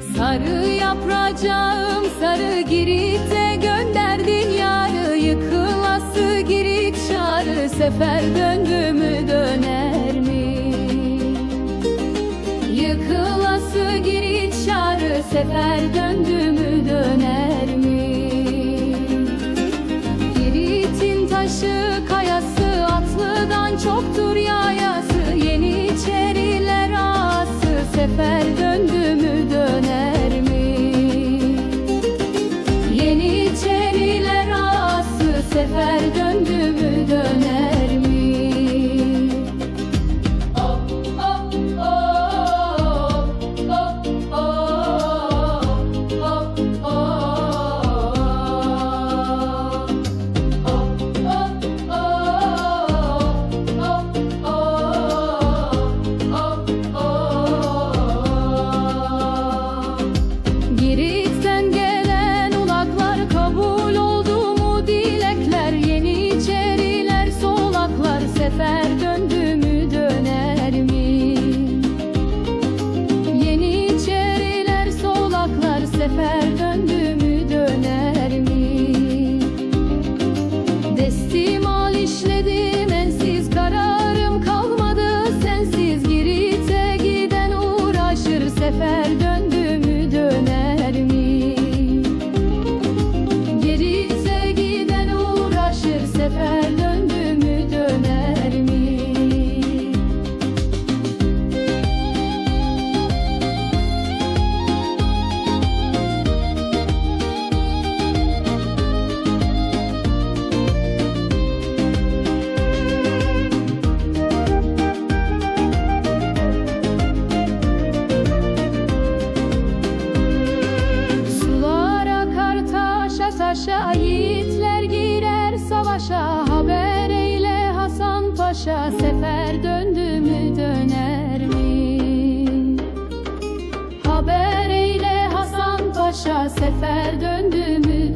Sarı yapracağım sarı Girit'e gönderdin yarı Yıkılası Girit şarı Sefer döndü mü döner mi? Yıkılası Girit şarı Sefer döndü mü döner mi? Girit'in taşı kayası Atlıdan çoktur yayası Sefer döndü mü döner döndü döner mi? Destimal işledim ensiz kararım kalmadı sensiz Girit'e giden uğraşır sefer savaşa Haber eyle Hasan Paşa sefer döndü mü döner mi? Haber eyle Hasan Paşa sefer döndü mü